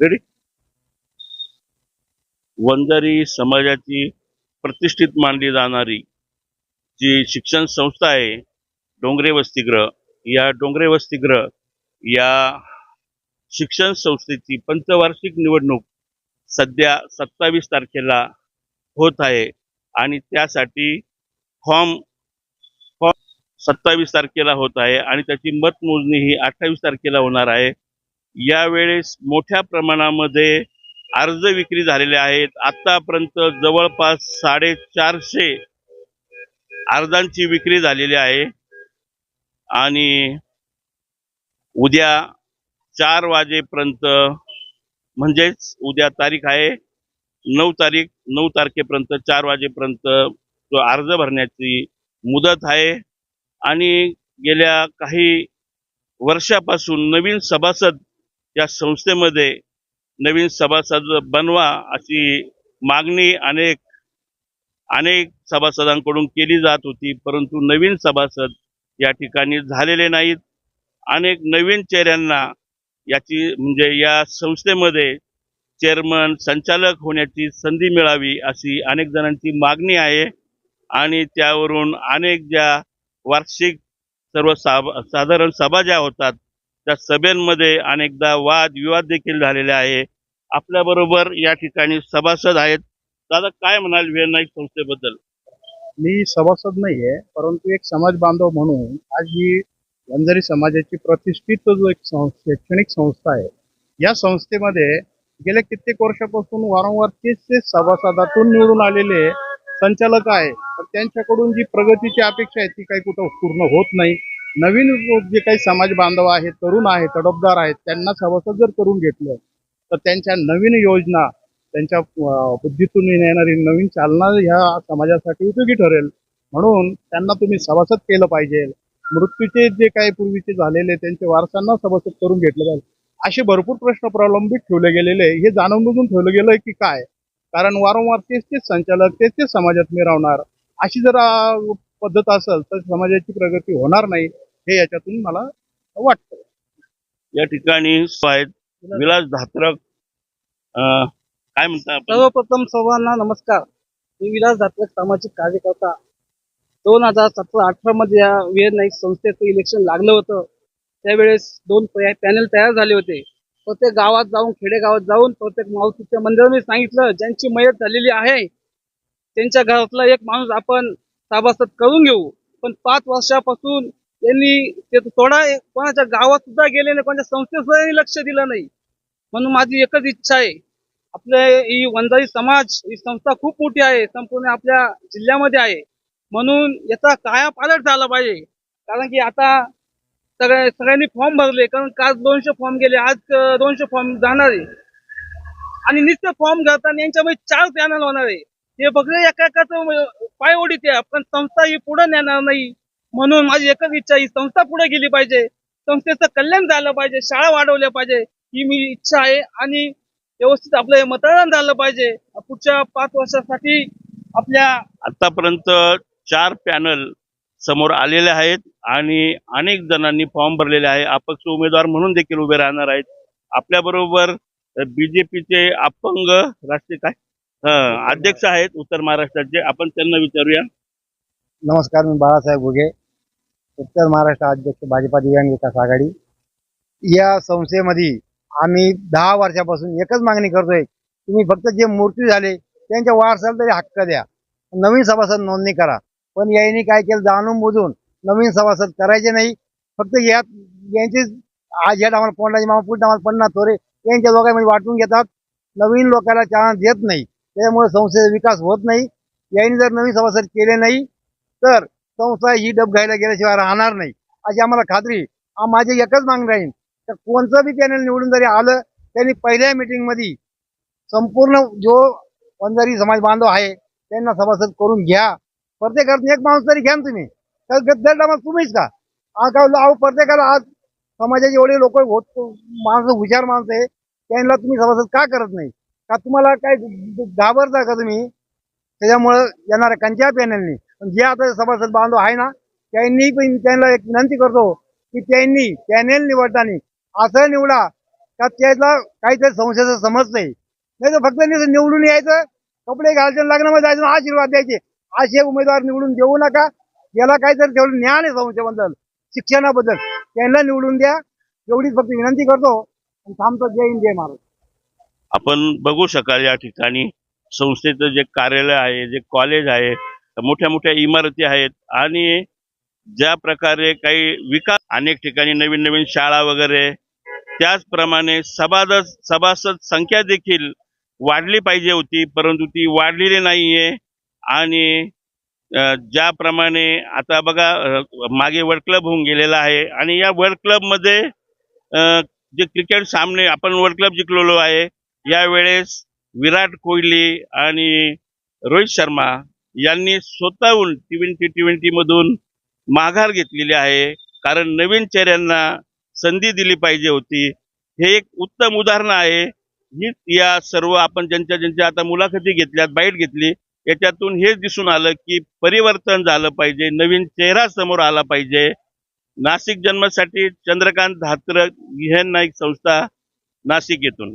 Ready Vanjari समाजाची प्रतिष्ठित मानली जाणारी जी शिक्षण संस्था आहे डोंगरे वसतिगृह या डोंगरे वसतिगृह या शिक्षण संस्थेची पंचवार्षिक निवडणूक सध्या सत्तावीस तारखेला होत आहे आणि त्यासाठी फॉर्म फॉर्म सत्तावीस तारखेला होत आहे आणि त्याची मतमोजणी ही अठ्ठावीस तारखेला होणार आहे. यावेळेस मोठ्या प्रमाणामध्ये अर्ज विक्री झालेले आहेत. आतापर्यंत जवळपास साडेचारशे अर्जांची विक्री झालेली आहे. आणि उद्या चार वाजेपर्यंत म्हणजेच उद्या तारीख आहे नऊ तारीख नऊ तारखेपर्यंत चार वाजेपर्यंत तो अर्ज भरण्याची मुदत आहे. आणि गेल्या काही वर्षापासून नवीन सभासद या संस्थेमध्ये नवीन सभासद बनवा अशी मागणी अनेक अनेक सभासदांकडून केली जात होती परंतु नवीन सभासद या ठिकाणी झालेले नाहीत. अनेक नवीन चेहऱ्यांना याची म्हणजे या संस्थेमध्ये चेअरमन संचालक होण्याची संधी मिळावी अशी अनेक जणांची मागणी आहे. आणि त्यावरून अनेक ज्या वार्षिक सर्व साब साधारण सभा ज्या होतात त्या सभेमध्ये अनेकदा वाद विवाद देखील झालेले आहे. आपल्याबरोबर या ठिकाणी सभासद आहेत. दादा काय म्हणाल व्हिएनआय संस्थेबद्दल? मी सभासद नाही आहे परंतु एक समाज बांधव म्हणून आज ही वंजारी समाजाची प्रतिष्ठित जो एक सं- शैक्षणिक संस्था आहे या संस्थेमध्ये गेल्या कित्येक वर्षापासून वारंवार तेच तेच सभासदातून निवडून आलेले संचालक आहे तर त्यांच्याकडून जी प्रगतीची अपेक्षा आहे ती काही कुठं पूर्ण होत नाही. नवीन जे काही समाज बांधव आहेत तरुण आहेत तडफदार आहेत त्यांना सभासद जर करून घेतलं तर त्यांच्या नवीन योजना त्यांच्या बुद्धीतून येणारी नवीन चालना ह्या समाजासाठी उपयोगी ठरेल. म्हणून त्यांना तुम्ही सभासद केलं पाहिजे. मृत्यूचे जे काही पूर्वीचे झालेले त्यांचे वारसांना सभासद करून घेतलं पाहिजे. असे भरपूर प्रश्न प्रलंबित ठेवले गेलेले हे जाणून बुजून ठेवलं गेलंय की काय? कारण वारंवार तेच तेच संचालक तेच तेच समाजात मिरवणार अशी जर पद्धत असेल तर समाजाची प्रगती होणार नाही हे याच्यातून मला वाटतं. या ठिकाणी विलास धात्रक काय म्हणता आपण? सर्वप्रथम सर्वांना नमस्कार. मी विलास दात्रक सामाजिक कार्यकर्ता. दोन हजार सतरा अठरा मध्ये या वीर नाईक संस्थेचं इलेक्शन लागलं होतं. त्यावेळेस दोन पॅनल तयार झाले होते. प्रत्येक गावात जाऊन खेडेगावात जाऊन प्रत्येक मावशीच्या मंदिरामध्ये सांगितलं ज्यांची मयत झालेली आहे त्यांच्या घरातला एक माणूस आपण सभासद करून घेऊ. पण पाच वर्षापासून त्यांनी ते थोडा कोणाच्या गावात सुद्धा गेले नाही कोणाच्या संस्थेसुद्धा लक्ष दिलं नाही. म्हणून माझी एकच इच्छा आहे. आपले ही वंजारी समाज ही संस्था खूप मोठी आहे संपूर्ण आपल्या जिल्ह्यामध्ये आहे. म्हणून याचा काया पालट झाला पाहिजे. कारण की आता सगळ्या सगळ्यांनी फॉर्म भरले कारण काल दोनशे फॉर्म गेले आज दोनशे फॉर्म जाणार आहे. आणि नुसते फॉर्म घालताना यांच्यामध्ये चार पॅनल होणार आहे. हे फक्त एकाएकाचं पाय ओढीत आहे पण संस्था ही पुढे नेणार नाही. म्हणून माझी एकच इच्छा ही संस्था पुढे गेली पाहिजे. संस्थेचं कल्याण झालं पाहिजे शाळा वाढवल्या पाहिजे ही मी इच्छा आहे आणि व्यवस्थित आपलं हे मतदान झालं पाहिजे. पुढच्या पाच वर्षासाठी आपल्या आतापर्यंत चार पॅनल समोर आलेले आहेत आणि अनेक जणांनी फॉर्म भरलेले आहे. अपक्ष उमेदवार म्हणून देखील उभे राहणार आहेत. आपल्या बरोबर बीजेपीचे अपंग राष्ट्रीय काय? अध्यक्ष आहेत उत्तर महाराष्ट्राचे. आपण त्यांना विचारूया. नमस्कार मी बाळासाहेब घुगे उत्तर महाराष्ट्र अध्यक्ष भाजपा दिव्यांग विकास आघाडी. या संस्थेमध्ये आम्ही दहा वर्षापासून एकच मागणी करतोय तुम्ही फक्त जे मूर्ती झाले त्यांच्या वारसाला तरी हक्क द्या. नवीन सभासद नोंदणी करा. पण यांनी काय केलं जाणून बुजून नवीन सभासद करायचे नाही. फक्त यात यांचे आज या डामाला पोंडाचे मामा पुढे डामाला पन्नास थोरे यांच्या दोघांमध्ये वाटून घेतात. नवीन लोकांना चान्स देत नाही. त्यामुळे संस्थेचा विकास होत नाही. यांनी जर नवीन सभासद केले नाही तर संस्था ही डब घ्यायला गेल्याशिवाय राहणार नाही. अशी आम्हाला खात्री माझी एकच मागणी राहील तर कोणचं बी पॅनल निवडून जरी आलं त्यांनी पहिल्या मिटिंगमध्ये मध्ये संपूर्ण जो वंजारी समाज बांधव आहे त्यांना सभासद करून घ्या. प्रत्येकात एक माणूस तरी घ्या तुम्ही. तर गद्दर डामात तुम्हीच का? आज अहो प्रत्येकाला आज समाजाचे एवढे लोक होत माणसं हुशार माणसं आहे त्यांना तुम्ही सभासद का करत नाही? का तुम्हाला काय घाबरता का तुम्ही? त्याच्यामुळं येणाऱ्या कंच्या पॅनलनी. जे आता सभासद बांधव आहे ना त्यांनी पण त्यांना एक विनंती करतो की त्यांनी पॅनेल निवडताना असं निवडा का त्याला काहीतरी संशयाचं समजतंय. नाही तर फक्त निवडून यायचं कपडे घालायचे लग्नामध्ये जायचं आशीर्वाद द्यायचे. असे उमेदवार निवडून देऊ नका. याला काहीतरी तेवढं ज्ञान आहे संशयाबद्दल शिक्षणाबद्दल. त्यांना निवडून द्या. एवढीच फक्त विनंती करतो. आणि थांबतो. जय हिंद जय महाराज आपण बघू शकाल या ठिकाणी संस्थेचं जे कार्यालय आहे जे कॉलेज आहे मोठ्या मोठ्या इमारती आहेत आणि ज्या प्रकारे काही विकास अनेक ठिकाणी नवीन नवीन शाळा वगैरे त्याचप्रमाणे सभाद सभासद संख्या देखील वाढली पाहिजे होती परंतु ती वाढलेली नाहीये. आणि ज्याप्रमाणे आता बघा मागे वर्ल्ड क्लब होऊन गेलेला आहे आणि या वर्ल्ड क्लबमध्ये जे क्रिकेट सामने आपण वर्ल्ड क्लब जिंकलेलो आहे यावेळेस विराट कोहली आणि रोहित शर्मा यांनी स्वतःहून ट्वेंटी ट्वेंटीमधून माघार घेतलेली आहे. कारण नवीन चेहऱ्यांना संधी दिली पाहिजे होती. हे एक उत्तम उदाहरण आहे. हीच या सर्व आपण ज्यांच्या ज्यांच्या आता मुलाखती घेतल्यात बाईट घेतली याच्यातून हेच दिसून आलं की परिवर्तन झालं पाहिजे. नवीन चेहरा समोर आला पाहिजे. नाशिक जन्मासाठी चंद्रकांत धात्र ही एक संस्था नाशिक येथून.